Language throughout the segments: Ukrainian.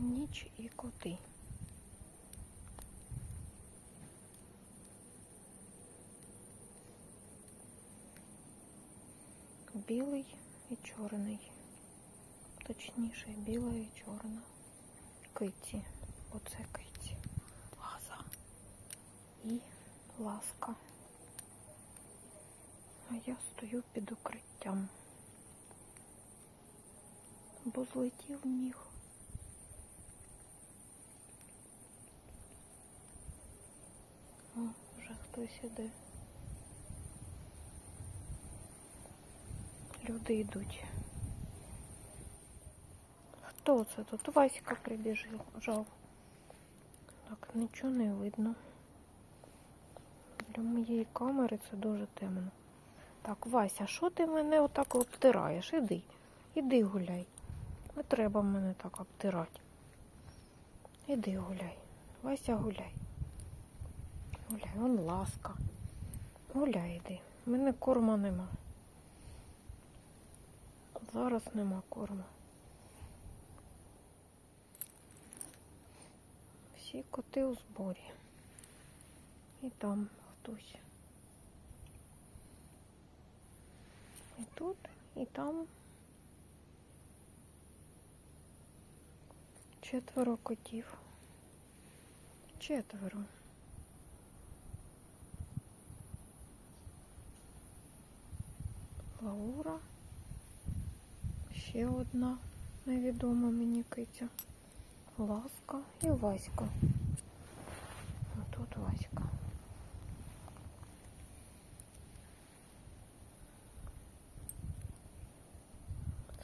ніч і коти. Білий і чорний. Точніше, біла і чорна. Киті. Оце киті. Лаза. І ласка. А я стою під укриттям. Бо злетів ніг. Хтось іде. Люди йдуть. Хто це тут? Васька прибіжив, жав. Так, нічого не видно. Для моєї камери це дуже темно. Так, Вася, що ти мене отак обтираєш? Іди. Іди гуляй. Не треба мене так обтирати. Іди гуляй. Вася гуляй. Гуляй, он ласка. Гуляй іди. У мене корма нема. Зараз нема корма. Всі коти у зборі. І там хтось. І тут, і там. Четверо котів. Четверо. Лаура. Ще одна невідома мені киця. Ласка і Васька. А тут Васька.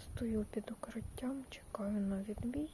Стою під укриттям, чекаю на відбій.